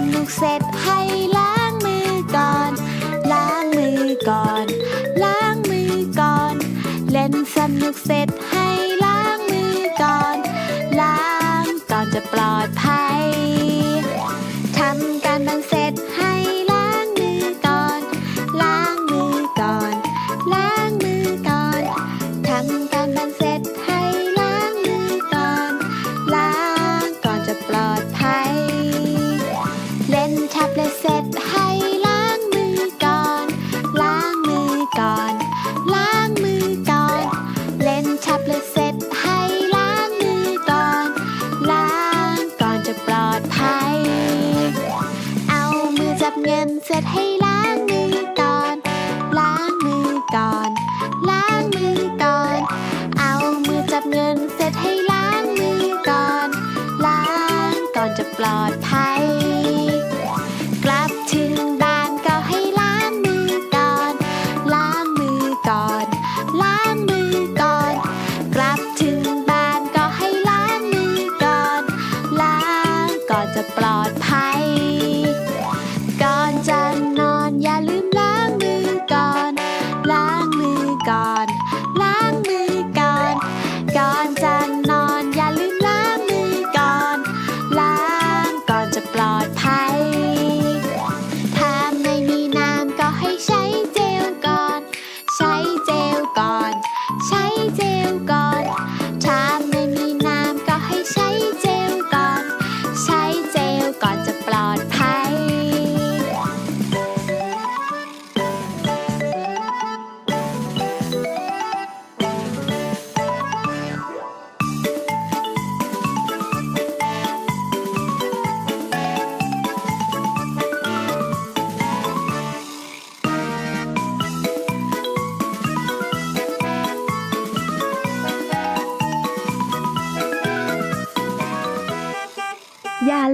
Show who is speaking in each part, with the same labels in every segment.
Speaker 1: นสนุกเสร็จให้ล้างมือก่อน ล้างมือก่อน ล้างมือก่อน เล่นสนุกเสร็จให้ล้างมือก่อน ล้างก่อนจะปลอด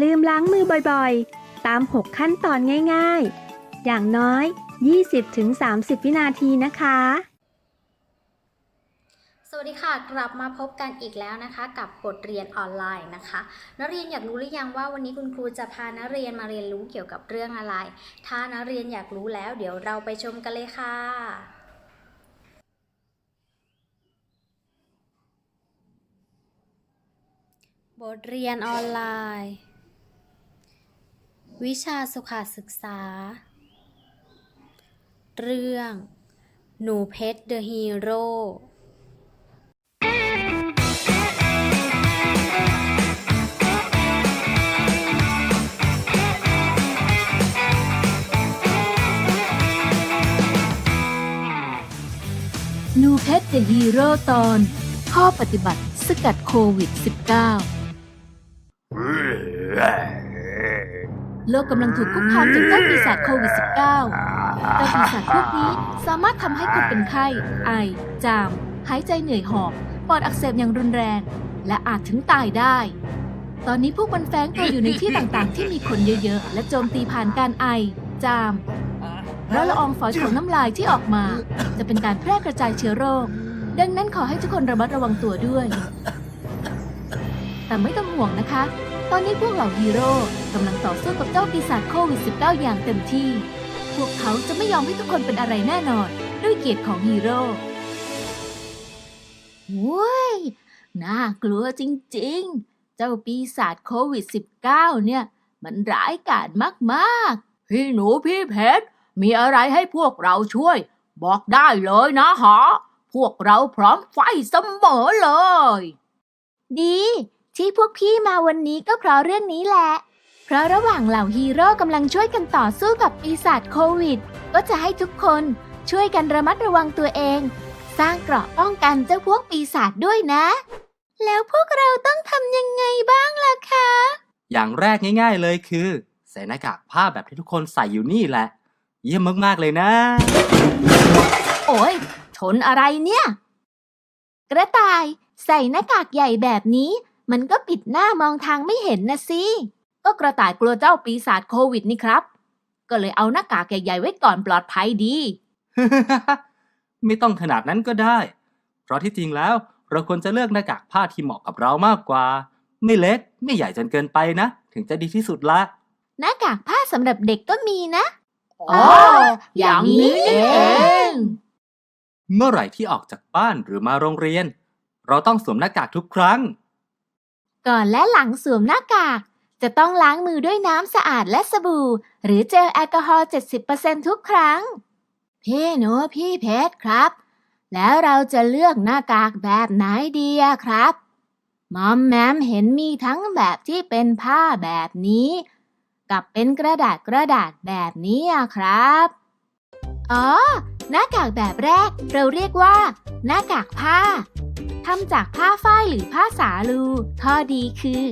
Speaker 1: ลืมล้างมือบ่อย
Speaker 2: ๆ ตาม 6 ขั้นตอนง่ายๆ อย่างน้อย 20-30 วินาทีนะคะ
Speaker 3: สวัสดีค่ะ กลับมาพบกันอีกแล้วนะคะ กับบทเรียนออนไลน์นะคะ นักเรียนอยากรู้หรือยังว่าวันนี้คุณครูจะพานักเรียนมาเรียนรู้เกี่ยวกับเรื่องอะไร ถ้านักเรียนอยากรู้แล้ว เดี๋ยวเราไปชมกันเลยค่ะบทเรียนออนไลน์ วิชาสุขศึกษา เรื่อง หนูเพชรเดอะฮีโร่
Speaker 4: นูเพชรเดอะฮีโร่ตอน ข้อปฏิบัติสกัดโควิด -19 โลกกำลังถูกคุกคามจากเจ้าปีศาจโควิด -19 เจ้าปีศาจพวกนี้สามารถทำให้คนเป็นไข้ ไอ จาม หายใจเหนื่อยหอบ ปอดอักเสบอย่างรุนแรง และอาจถึงตายได้ ตอนนี้พวกมันแฝงตัวอยู่ในที่ต่างๆ ที่มีคนเยอะๆ และโจมตีผ่านการไอ จามเพราะละอองฝอยของน้ำลายที่ออกมา จะเป็นการแพร่กระจายเชื้อโรค ดังนั้นขอให้ทุกคนระมัดระวังตัวด้วย แต่ไม่ต้องห่วงนะคะ ตอนนี้พวกเหล่าฮีโร่กำลังต่อสู้กับเจ้าปีศาจโควิด -19 อย่างเต็มที่ พวกเขาจะไม่ยอมให้ทุกคนเป็นอะไรแน่นอน ด้วยเกียรติของฮีโร่โว้ย น่ากลัวจริงๆ เจ้าปีศาจโควิด -19 เนี่ย มันร้ายกาจมากๆ พี่หนูพี่เพชร มีอะไรให้พวกเราช่วย บอกได้เลยนะฮะพวกเราพร้อมไฟเสมอเลย
Speaker 1: ดี
Speaker 4: ที่พวกพี่มาวันนี้ก็เพราะเรื่องนี้แหละ เพราะระหว่างเหล่าฮีโร่กำลังช่วยกันต่อสู้กับปีศาจโควิด ก็จะให้ทุกคนช่วยกันระมัดระวังตัวเอง สร้างเกราะป้องกันเจ้าพวกปีศาจด้วยนะ แล้วพวกเราต้องทำยังไงบ้างล่ะคะ
Speaker 5: อย่างแรกง่าย ๆเลยคือใส่หน้ากากผ้าแบบที่ทุกคนใส่อยู่นี่แหละ เยี่ยมมากๆเลยนะ
Speaker 4: โอ้ยชนอะไรเนี่ย กระต่ายใส่หน้ากากใหญ่แบบนี้ มันก็ปิดหน้ามองทางไม่เห็นนะสิ ก็กระต่ายกลัวเจ้าปีศาจโควิดนี่ครับ ก็เลยเอาหน้ากากใหญ่ๆไว้ก่อนปลอดภัยดี
Speaker 5: ไม่ต้องขนาดนั้นก็ได้ เพราะที่จริงแล้วเราควรจะเลือกหน้ากากผ้าที่เหมาะกับเรามากกว่า ไม่เล็กไม่ใหญ่จนเกินไปนะ ถึงจะดีที่สุดละ
Speaker 4: หน้ากากผ้าสำหรับเด็กก็มีนะ
Speaker 1: อ๋ออย่างนี้เอง
Speaker 5: เมื่อไหร่ที่ออกจากบ้านหรือมาโรงเรียน เราต้องสวมหน้ากากทุกครั้ง
Speaker 4: ก่อนและหลังสวมหน้ากาก จะต้องล้างมือด้วยน้ำสะอาดและสบู่ หรือเจลแอลกอฮอล์ 70%ทุกครั้ง พี่หนูพี่เพชรครับ แล้วเราจะเลือกหน้ากากแบบไหนดีอะครับมอมแมมเห็นมีทั้งแบบที่เป็นผ้าแบบนี้ กับเป็นกระดาษกระดาษแบบนี้อะครับ อ๋อ หน้ากากแบบแรกเราเรียกว่า หน้ากากผ้า ทำจากผ้าฝ้ายหรือผ้าสาลูข้อดีคือ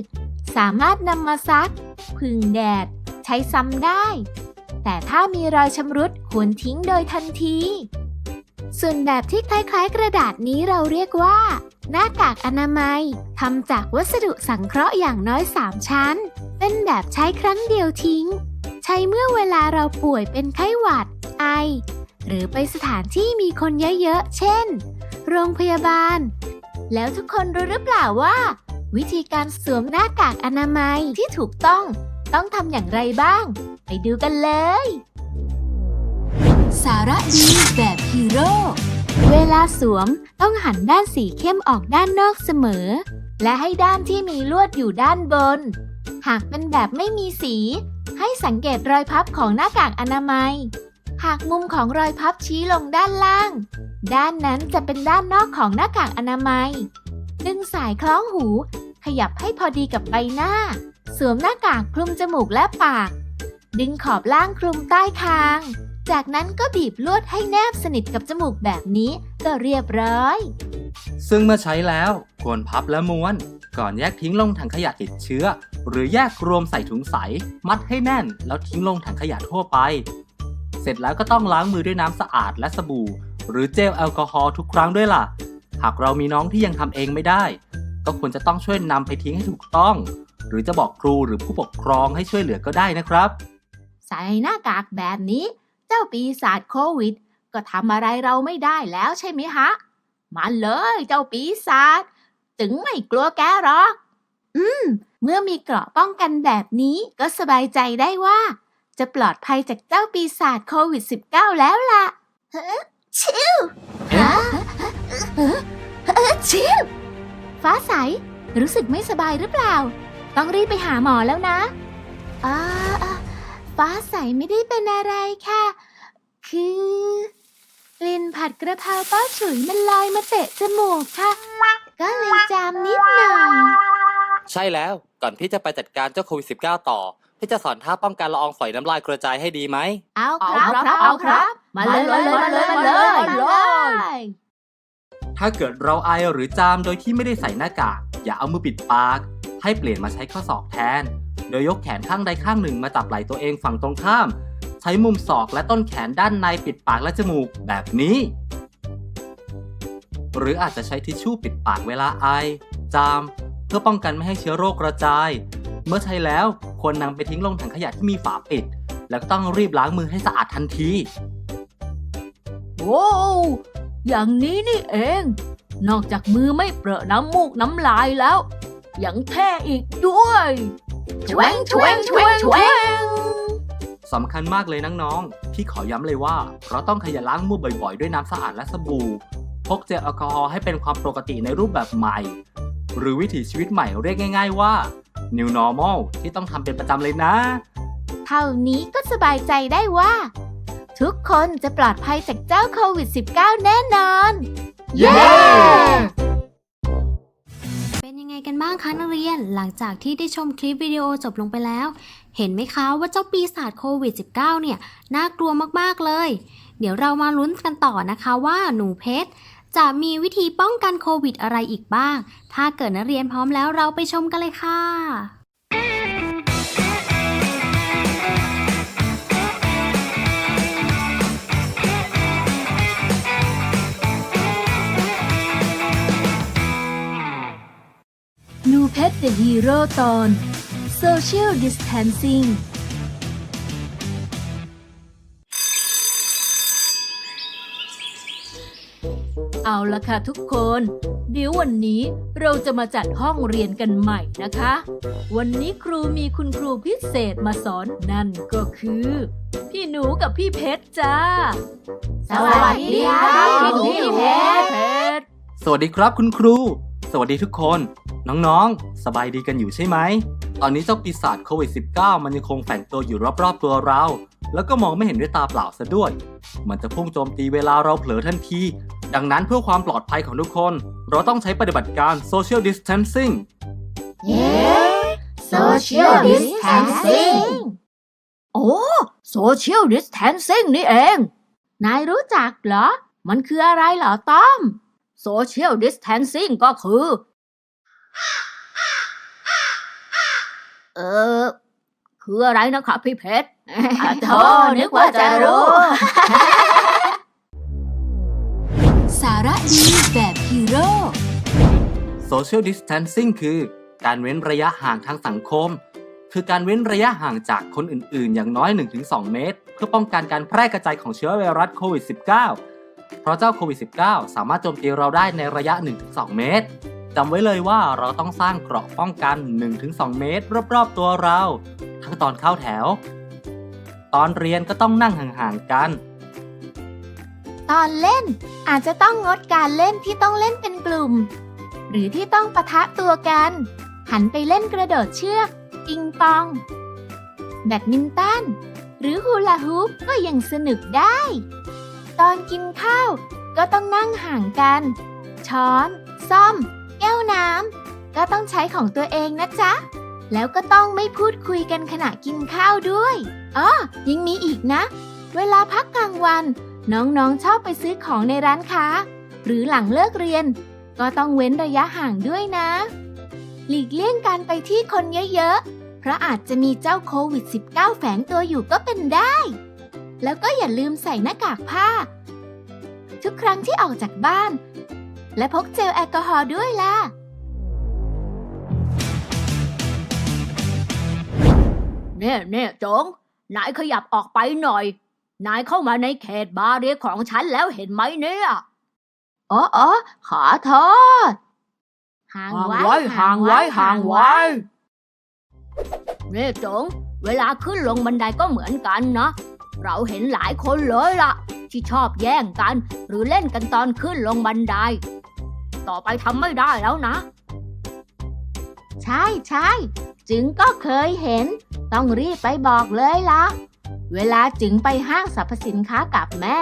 Speaker 4: สามารถนำมาซัก พึ่งแดด ใช้ซ้ำได้ แต่ถ้ามีรอยชำรุดควรทิ้งโดยทันที ส่วนแบบที่คล้ายๆ กระดาษนี้เราเรียกว่า หน้ากากอนามัยทำจากวัสดุสังเคราะห์อย่างน้อย 3 ชั้น เป็นแบบใช้ครั้งเดียวทิ้ง ใช้เมื่อเวลาเราป่วยเป็นไข้หวัด ไอ หรือไปสถานที่มีคนเยอะๆ เช่น โรงพยาบาล แล้วทุกคนรู้หรือเปล่าว่า วิธีการสวมหน้ากากอนามัยที่ถูกต้องต้องทำอย่างไรบ้าง ไปดูกันเลย สาระดีแบบฮีโร่เวลาสวมต้องหันด้านสีเข้มออกด้านนอกเสมอ และให้ด้านที่มีลวดอยู่ด้านบน หากเป็นแบบไม่มีสี ให้สังเกตรอยพับของหน้ากากอนามัย หากมุมของรอยพับชี้ลงด้านล่าง ด้านนั้นจะเป็นด้านนอกของหน้ากากอนามัย ดึงสายคล้องหู ขยับให้พอดีกับใบหน้า สวมหน้ากากคลุมจมูกและปาก ดึงขอบล่างคลุมใต้คาง จากนั้นก็บีบลวดให้แนบสนิทกับจมูกแบบนี้ก็เรียบร้อย
Speaker 5: ซึ่งเมื่อใช้แล้วควรพับและม้วน ก่อนแยกทิ้งลงถังขยะติดเชื้อ หรือแยกรวมใส่ถุงใส มัดให้แน่น แล้วทิ้งลงถังขยะทั่วไป เสร็จแล้วก็ต้องล้างมือด้วยน้ำสะอาดและสบู่ หรือเจลแอลกอฮอล์ทุกครั้งด้วยล่ะ หากเรามีน้องที่ยังทำเองไม่ได้ ก็ควรจะต้องช่วยนำไปทิ้งให้ถูกต้อง หรือจะบอกครูหรือผู้ปกครองให้ช่วยเหลือก็ได้นะครับ
Speaker 4: ใส่หน้ากากแบบนี้ เจ้าปีศาจโควิด ก็ทำอะไรเราไม่ได้แล้วใช่ไหมฮะมาเลยเจ้าปีศาจถึงไม่กลัวแกหรอก อืม เมื่อมีเกราะป้องกันแบบนี้ก็สบายใจได้ว่า จะปลอดภัยจากเจ้าปีศาจโควิด -19 แล้วล่ะเฮ้อชิวฮะเฮ้อเฮ้อชิวฟ้าใส รู้สึกไม่สบายหรือเปล่า ต้องรีบไปหาหมอแล้วนะอ่าอ่าฟ้าใสไม่ได้เป็นอะไรค่ะ คือกลิ่นผัดกระเพราป้าฉุยมันลอยมาเตะจมูกค่ะ ก็เลยจามนิดหน่อย
Speaker 5: ใช่แล้วก่อนพี่จะไปจัดการเจ้าโควิด -19 ต่อ พี่จะสอนท่าป้องกันละอองฝอยน้ำลายกระจายให้ดีไหม
Speaker 4: เอาครับครับเอาครับ มาเลยมาเลยมาเลยมาเลยมาเลย
Speaker 5: ถ้าเกิดเราไอหรือจามโดยที่ไม่ได้ใส่หน้ากาก อย่าเอามือปิดปาก ให้เปลี่ยนมาใช้ข้อศอกแทน โดยยกแขนข้างใดข้างหนึ่งมาจับไหล่ตัวเองฝั่งตรงข้าม ใช้มุมศอกและต้นแขนด้านในปิดปากและจมูกแบบนี้ หรืออาจจะใช้ทิชชู่ปิดปากเวลาไอ จาม เพื่อป้องกันไม่ให้เชื้อโรคกระจาย เมื่อใช้แล้วควรนำไปทิ้งลงถังขยะที่มีฝาปิด แล้วก็ต้องรีบล้างมือให้สะอาดทันที
Speaker 4: โว้วอย่างนี้นี่เอง นอกจากมือไม่เปรอะน้ำมูกน้ำลายแล้วยังแท่อีกด้วยชวงชวงชวงชวง
Speaker 5: สำคัญมากเลยน้องๆพี่ขอย้ำเลยว่าเราต้องขยันล้างมือบ่อยๆ ด้วยน้ำสะอาดและสบู่พกเจลแอลกอฮอล์ให้เป็นความปกติในรูปแบบใหม่ หรือวิถีชีวิตใหม่เรียกง่าย ๆ ว่า new normal ที่ต้องทำเป็นประจำเลยนะ
Speaker 4: เท่านี้ก็สบายใจได้ว่า ทุกคนจะปลอดภัยจากเจ้าโควิด -19 แน่นอน
Speaker 5: เย้
Speaker 3: เป็นยังไงไงกันบ้างคะนักเรียน หลังจากที่ได้ชมคลิปวิดีโอจบลงไปแล้ว เห็นไหมคะว่าเจ้าปีศาจโควิด -19 เนี่ย น่ากลัวมากๆเลย เดี๋ยวเรามาลุ้นกันต่อนะคะว่าหนูเพชร จะมีวิธีป้องกันโควิดอะไรอีกบ้าง ถ้าเกิดนักเรียนพร้อมแล้วเราไปชมกันเลยค่ะ
Speaker 6: นูเพชรเดอะฮีโร่ตอน Social Distancing เอาละค่ะทุกคน เดี๋ยววันนี้เราจะมาจัดห้องเรียนกันใหม่นะคะ วันนี้ครูมีคุณครูพิเศษมาสอนนั่นก็คือ พี่หนูกับพี่เพชรจ้า
Speaker 4: สวัสดีครับพี่เพชร
Speaker 5: สวัสดีครับคุณครู สวัสดีทุกคน น้องๆ สบายดีกันอยู่ใช่ไหม ตอนนี้เจ้าปีศาจโควิด -19 มันยังคงแฝงตัวอยู่รอบๆตัวเรา แล้วก็มองไม่เห็นด้วยตาเปล่าซะด้วย มันจะพุ่งโจมตีเวลาเราเผลอทันที ดังนั้นเพื่อความปลอดภัยของทุกคน เราต้องใช้ปฏิบัติการ social distancing
Speaker 4: เย้ Social Distancing
Speaker 6: โอ้ Social Distancing นี่เอง นายรู้จักเหรอ มันคืออะไรเหรอต้อม Social Distancing ก็คือ เออ คืออะไรนะครับพี่เพชร
Speaker 4: โธ่นึกว่าจะรู้
Speaker 6: สาระดีแบบฮีโร่
Speaker 5: social distancing คือการเว้นระยะห่างทางสังคม คือการเว้นระยะห่างจากคนอื่นๆ อย่างน้อย 1-2 เมตร เพื่อป้องกันการแพร่กระจายของเชื้อไวรัสโควิด -19 เพราะเจ้าโควิด -19 สามารถโจมตีเราได้ในระยะ 1-2 เมตรจำไว้เลยว่าเราต้องสร้างเกราะป้องกัน 1-2 เมตร รอบๆ ตัวเรา ทั้งตอนเข้าแถว ตอนเรียนก็ต้องนั่งห่างๆกัน
Speaker 4: ตอนเล่นอาจจะต้องงดการเล่นที่ต้องเล่นเป็นกลุ่ม หรือที่ต้องปะทะตัวกัน หันไปเล่นกระโดดเชือกปิงปอง แบดมินตันหรือฮูลาฮูปก็ยังสนุกได้ ตอนกินข้าว ก็ต้องนั่งห่างกัน ช้อน ซ่อม แก้วน้ำก็ต้องใช้ของตัวเองนะจ๊ะ แล้วก็ต้องไม่พูดคุยกันขณะกินข้าวด้วยอ๋อยังมีอีกนะ เวลาพักกลางวัน น้องๆชอบไปซื้อของในร้านค้า หรือหลังเลิกเรียน ก็ต้องเว้นระยะห่างด้วยนะ หลีกเลี่ยงการไปที่คนเยอะๆ เพราะอาจจะมีเจ้าโควิด -19 แฝงตัวอยู่ก็เป็นได้ แล้วก็อย่าลืมใส่หน้ากากผ้า ทุกครั้งที่ออกจากบ้าน และพกเจลแอลกอฮอล์ด้วยล่ะ
Speaker 6: เน่เน่จง นายขยับออกไปหน่อย นายเข้ามาในเขตบาเรียของฉันแล้วเห็นไหมเนี่ย
Speaker 4: อ๋ออ๋อขอโทษห่าง
Speaker 6: ห่าง
Speaker 4: ไว้
Speaker 6: ไว้ห่างไว้ห่างไว้เน่จง เวลาขึ้นลงบันไดก็เหมือนกันนะ เราเห็นหลายคนเลยล่ะ ที่ชอบแย่งกัน หรือเล่นกันตอนขึ้นลงบันได ต่อไปทำไม่ได้แล้วนะ
Speaker 4: ใช่ใช่จึงก็เคยเห็น ต้องรีบไปบอกเลยล่ะ เวลาจึงไปห้างสรรพสินค้ากับแม่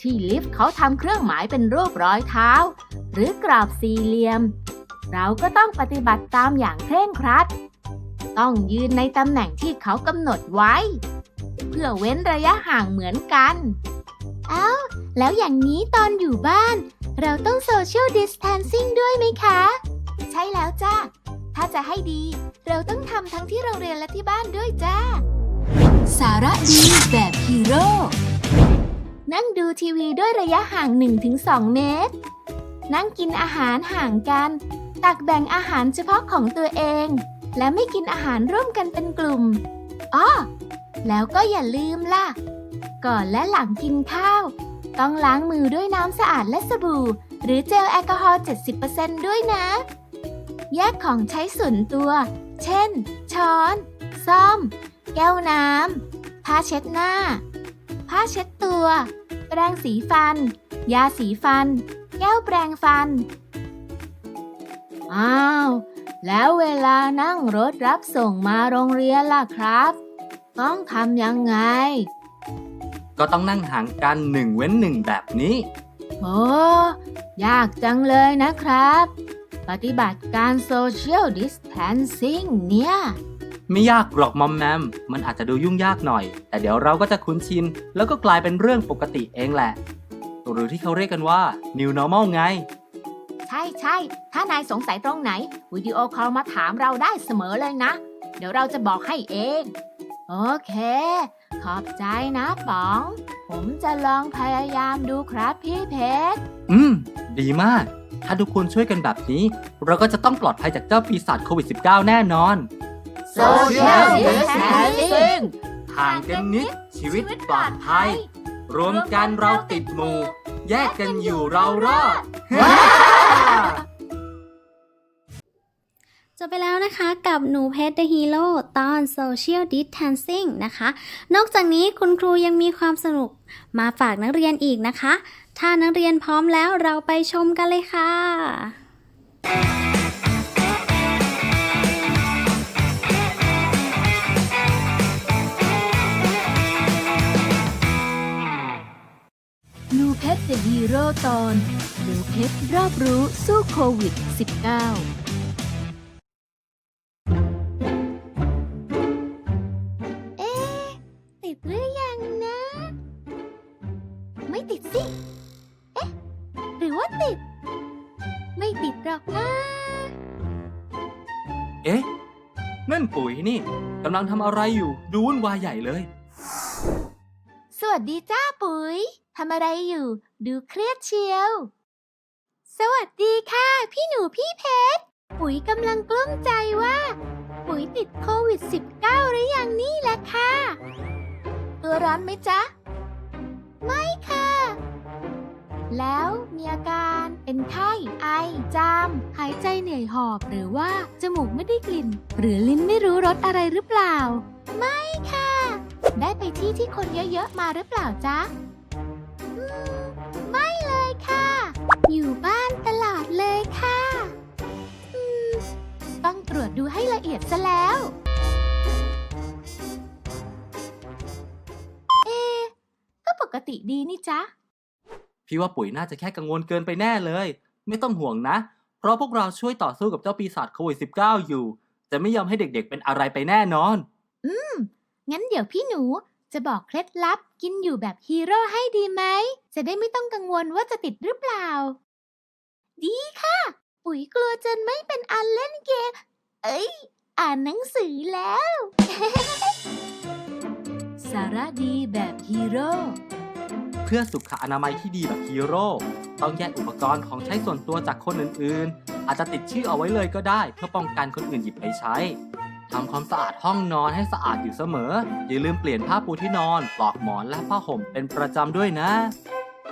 Speaker 4: ที่ลิฟต์เขาทำเครื่องหมายเป็นรูปรอยเท้า หรือกรอบสี่เหลี่ยม เราก็ต้องปฏิบัติตามอย่างเคร่งครัด ต้องยืนในตำแหน่งที่เขากำหนดไว้ พื่อเว้นระยะห่างเหมือนกัน เอ้า แล้วอย่างนี้ตอนอยู่บ้าน เราต้องโซเชียลดิส a ทนซิ่งด้วยไหมคะ ใช่แล้วจ้าถ้าจะให้ดี เราต้องทำทั้งที่โรงเรียนและที่บ้านด้วยจ้า
Speaker 6: สาระดีแบบฮีโร่
Speaker 4: นั่งดูทีวีด้วยระยะห่าง 1-2 เมตร นั่งกินอาหารห่างกัน ตักแบ่งอาหารเฉพาะของตัวเอง และไม่กินอาหารร่วมกันเป็นกลุ่มอ้อ แล้วก็อย่าลืมล่ะ ก่อนและหลังกินข้าว ต้องล้างมือด้วยน้ำสะอาดและสบู่ หรือเจลแอลกอฮอล์ 70%ด้วยนะ แยกของใช้ส่วนตัว เช่น ช้อน ซ่อม แก้วน้ำ ผ้าเช็ดหน้า ผ้าเช็ดตัว แปรงสีฟัน ยาสีฟัน แก้วแปรงฟัน อ้าว แล้วเวลานั่งรถรับส่งมาโรงเรียนล่ะครับ ต้องทำยังไง
Speaker 5: ก็ต้องนั่งห่างกันหนึ่งเว้นหนึ่งแบบนี้
Speaker 4: โอ้ยากจังเลยนะครับ
Speaker 6: ปฏิบัติการ Social Distancing เนี่ย
Speaker 5: ไม่ยากหรอกมอมแมม มันอาจจะดูยุ่งยากหน่อย แต่เดี๋ยวเราก็จะคุ้นชิน แล้วก็กลายเป็นเรื่องปกติเองแหละ หรือที่เขาเรียกกันว่า New Normal ไง
Speaker 6: ใช่ใช่ ถ้านายสงสัยตรงไหน วิดีโอคอลมาถามเราได้เสมอเลยนะ เดี๋ยวเราจะบอกให้เอง โอเค ขอบใจนะป๋อง ผมจะลองพยายามดูครับพี่เพชร
Speaker 5: อืม ดีมาก ถ้าทุกคนช่วยกันแบบนี้ เราก็จะต้องปลอดภัยจากเจ้าปีศาจโควิด -19 แน่นอน
Speaker 6: Social Distancing
Speaker 5: ห่างกันนิดชีวิตปลอดภัย รวมกันเราติดหมู่ แยกกันอยู่เรารอด
Speaker 3: จบไปแล้วนะคะกับหนูเพชร The Hero ตอน Social Distancing นะคะ นอกจากนี้คุณครูยังมีความสนุกมาฝากนักเรียนอีกนะคะ ถ้านักเรียนพร้อมแล้วเราไปชมกันเลยค่ะ
Speaker 6: หนูเพชรเดอะฮีโร่ตอน หนูเพชรรอบรู้สู้โควิด -19
Speaker 4: นี่กำ
Speaker 5: ลังทำอะไรอยู่ ดูวุ่นวายใหญ่เลย
Speaker 4: สวัสดีจ้าปุ๋ยทำอะไรอยู่ ดูเครียดเชียว สวัสดีค่ะ พี่หนูพี่เพชร ปุ๋ยกำลังกลุ้มใจว่า ปุ๋ยติดโควิด -19 หรือยังนี่แหละค่ะ ตัวร้อนไหมจ๊ะ ไม่ค่ะ แล้วมีอาการเป็นไข้ ไอ จาม หายใจเหนื่อยหอบ หรือว่าจมูกไม่ได้กลิ่น หรือลิ้นไม่รู้รสอะไรหรือเปล่า ไม่ค่ะ ได้ไปที่ที่คนเยอะๆมาหรือเปล่าจ๊ะไม่เลยค่ะ อยู่บ้านตลอดเลยค่ะต้องตรวจดูให้ละเอียดซะแล้วเอะก็ปกติดีนี่จ๊ะ
Speaker 5: พี่ว่าปุ๋ยน่าจะแค่กังวลเกินไปแน่เลย ไม่ต้องห่วงนะ เพราะพวกเราช่วยต่อสู้กับเจ้าปีศาจโควิด -19 อยู่ จะไม่ยอมให้เด็กๆเป็นอะไรไปแน่นอน
Speaker 4: งั้นเดี๋ยวพี่หนูจะบอกเคล็ดลับกินอยู่แบบฮีโร่ให้ดีไหม จะได้ไม่ต้องกังวลว่าจะติดหรือเปล่า ดีค่ะ ปุ๋ยกลัวจนไม่เป็นอันเล่นเกม เอ้ย อ่านหนังสือแล้ว
Speaker 6: สาระดีแบบฮีโร่
Speaker 5: เพื่อสุขอนามัยที่ดีแบบฮีโร่ต้องแยกอุปกรณ์ของใช้ส่วนตัวจากคนอื่นๆ อาจจะติดชื่อเอาไว้เลยก็ได้ เพื่อป้องกันคนอื่นหยิบไปใช้ทำความสะอาดห้องนอนให้สะอาดอยู่เสมอ อย่าลืมเปลี่ยนผ้าปูที่นอน ปลอกหมอนและผ้าห่มเป็นประจำด้วยนะ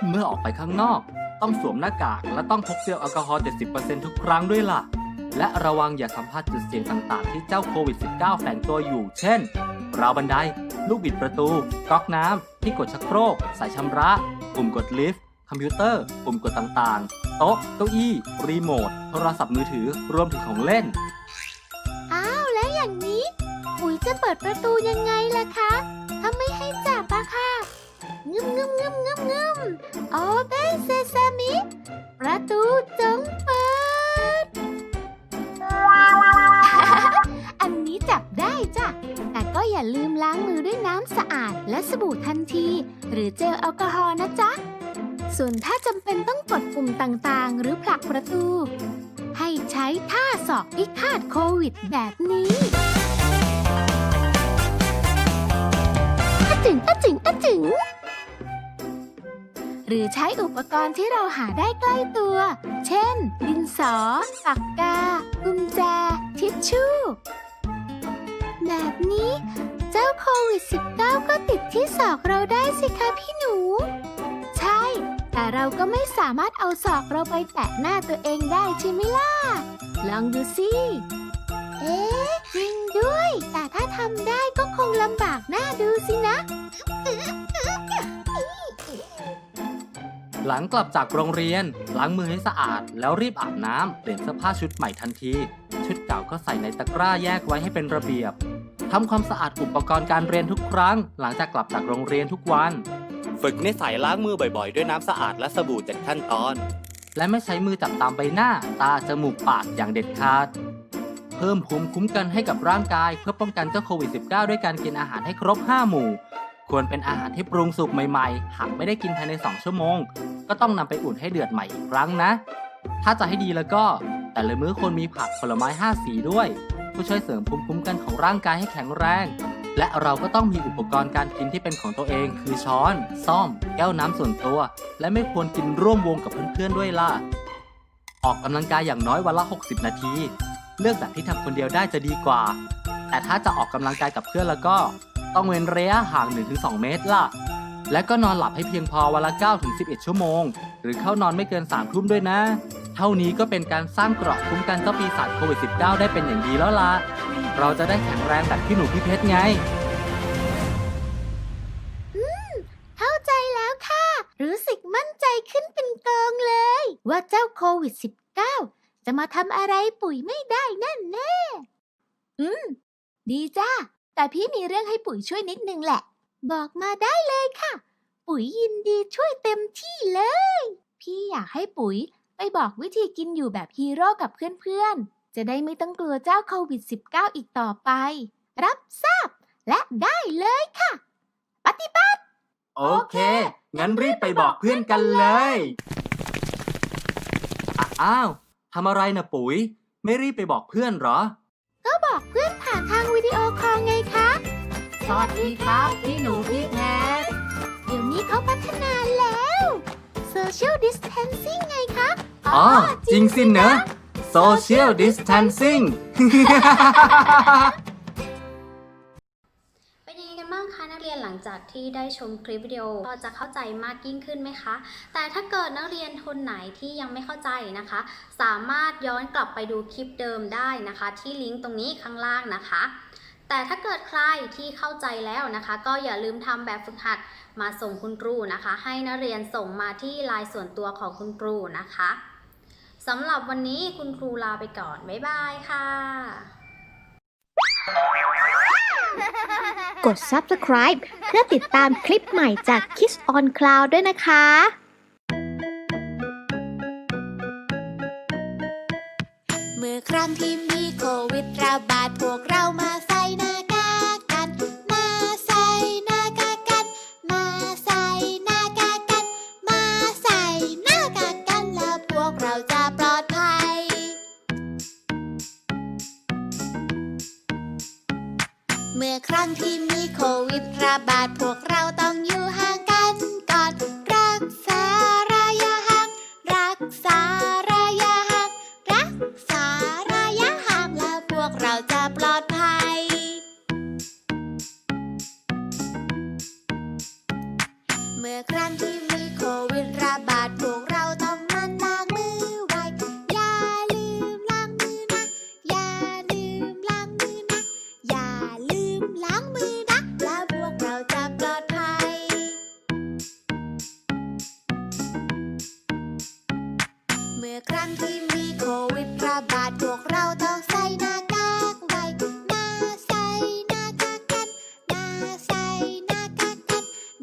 Speaker 5: เมื่อออกไปข้างนอก ต้องสวมหน้ากากและต้องพกเจลแอลกอฮอล์ 70%ทุกครั้งด้วยล่ะ และระวังอย่าสัมผัสจุดเสี่ยงต่างๆ ที่เจ้าโควิด -19 แฝงตัวอยู่ เช่น ราวบันได ลูกบิดประตู ก๊อกน้ำ ที่กดชักโครก สายชำระ ปุ่มกดลิฟต์ คอมพิวเตอร์ ปุ่มกดต่างๆ โต๊ะ เก้าอี้ รีโมท โทรศัพท์มือถือ รวมถึงของเล่น
Speaker 4: อ้าว แล้วอย่างนี้ ปุ๋ยจะเปิดประตูยังไงล่ะคะถ้าไม่ให้จับอะค่ะงึมงึมงึมงึมงึมโอเบเซซามิ ประตูจงเปิด อย่าลืมล้างมือด้วยน้ำสะอาดและสบู่ทันที หรือเจลแอลกอฮอล์นะจ๊ะ ส่วนถ้าจำเป็นต้องกดปุ่มต่างๆ หรือผลักประตู ให้ใช้ท่าศอกพิฆาตโควิดแบบนี้อะจึงอะจึงอะจึงหรือใช้อุปกรณ์ที่เราหาได้ใกล้ตัว เช่น ดินสอ ปากกา กุญแจ ทิชชู่ แบบนี้ เจ้าโควิด -19 ก็ติดที่ศอกเราได้สิคะพี่หนู ใช่ แต่เราก็ไม่สามารถเอาศอกเราไปแตะหน้าตัวเองได้ใช่ไหมล่ะ ลองดูสิ เอ๊ะจริงด้วย แต่ถ้าทำได้ก็คงลำบากหน้าดูสินะ
Speaker 5: หลังกลับจากโรงเรียน ล้างมือให้สะอาด แล้วรีบอาบน้ำเปลี่ยนเสื้อผ้าชุดใหม่ทันที ชุดเก่าก็ใส่ในตะกร้าแยกไว้ให้เป็นระเบียบ ทำความสะอาดอุปกรณ์การเรียนทุกครั้ง หลังจากกลับจากโรงเรียนทุกวัน ฝึกนิสัยล้างมือบ่อยๆ ด้วยน้ำสะอาดและสบู่เจ็ดขั้นตอน และไม่ใช้มือจับตามใบหน้า ตา จมูก ปากอย่างเด็ดขาด เพิ่มภูมิคุ้มกันให้กับร่างกาย เพื่อป้องกันเจ้าโควิด -19 ด้วยการกินอาหารให้ครบ 5 หมู่ ควรเป็นอาหารที่ปรุงสุกใหม่ๆ หากไม่ได้กินภายใน 2 ชั่วโมง ก็ต้องนำไปอุ่นให้เดือดใหม่อีกครั้งนะ ถ้าจะให้ดีแล้วก็ แต่ละมื้อควรมีผักผลไม้ 5 สีด้วย ผู้ช่วยเสริมภูมิคุ้มกันของร่างกายให้แข็งแรง และเราก็ต้องมีอุปกรณ์การกินที่เป็นของตัวเอง คือช้อน ซ่อม แก้วน้ำส่วนตัว และไม่ควรกินร่วมวงกับเพื่อนๆด้วยล่ะ ออกกำลังกายอย่างน้อยวันละ 60 นาที เลือกแบบที่ทำคนเดียวได้จะดีกว่า แต่ถ้าจะออกกำลังกายกับเพื่อนแล้วก็ ต้องเว้นระยะห่าง 1-2 เมตรล่ะ และก็นอนหลับให้เพียงพอวันละ 9-11 ชั่วโมง หรือเข้านอนไม่เกิน3ทุ่มด้วยนะ เท่านี้ก็เป็นการสร้างเกราะคุ้มกันเจ้าปีศาจโควิด -19 ได้เป็นอย่างดีแล้วล่ะ เราจะได้แข็งแรงแบบพี่หนูพี่เพชรไง
Speaker 1: เข้าใจแล้วค่ะ รู้สึกมั่นใจขึ้นเป็นกองเลย ว่าเจ้าโควิด -19 จะมาทำอะไรปุ๋ยไม่ได้แน่แน่
Speaker 4: อืม ดีจ้า แต่พี่มีเรื่องให้ปุ๋ยช่วยนิดนึงแหละ
Speaker 1: บอกมาได้เลยค่ะ ปุ๋ยยินดีช่วยเต็มที่เลย
Speaker 4: พี่อยากให้ปุ๋ย ไปบอกวิธีกินอยู่แบบฮีโร่กับเพื่อนๆ จะได้ไม่ต้องกลัวเจ้าโควิด -19 อีกต่อไป
Speaker 1: รับทราบและได้เลยค่ะ ปฏิบัติ
Speaker 5: โอเค งั้นรีบไปบอกเพื่อนกันเลยอะอ้าวทำอะไรนะปุ๋ย ไม่รีบไปบอกเพื่อนเหรอ
Speaker 1: ก็บอกเพื่อนผ่านทางวิดีโอคอลไงคะ
Speaker 4: สวัสดีครับพี่หนูพี่แพท
Speaker 1: เดี๋ยวนี้เขาพัฒนาแล้ว Social Distancing ไงคะ
Speaker 5: อ๋อ จริงสินเนอะ Social Distancing
Speaker 3: เป็นยังไงกันบ้างคะนักเรียนหลังจากที่ได้ชมคลิปวิดีโอพอจะเข้าใจมากยิ่งขึ้นไหมคะ แต่ถ้าเกิดนักเรียนคนไหนที่ยังไม่เข้าใจนะคะ สามารถย้อนกลับไปดูคลิปเดิมได้นะคะ ที่ลิงก์ตรงนี้ข้างล่างนะคะ แต่ถ้าเกิดใครที่เข้าใจแล้วนะคะ ก็อย่าลืมทำแบบฝึกหัดมาส่งคุณครูนะคะ ให้นักเรียนส่งมาที่ไลน์ส่วนตัวของคุณครูนะคะ สำหรับวันนี้คุณครูลาไปก่อน บ๊ายบายค่ะ
Speaker 7: กด subscribe เพื่อติดตามคลิปใหม่จาก Kids on Cloud ด้วยนะคะ
Speaker 1: เมื่อครั้งที่มีโควิดระบาดพวกเรามาางที่มีโควิดระบาดพวกเราต้อง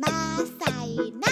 Speaker 1: มาใส่หน้า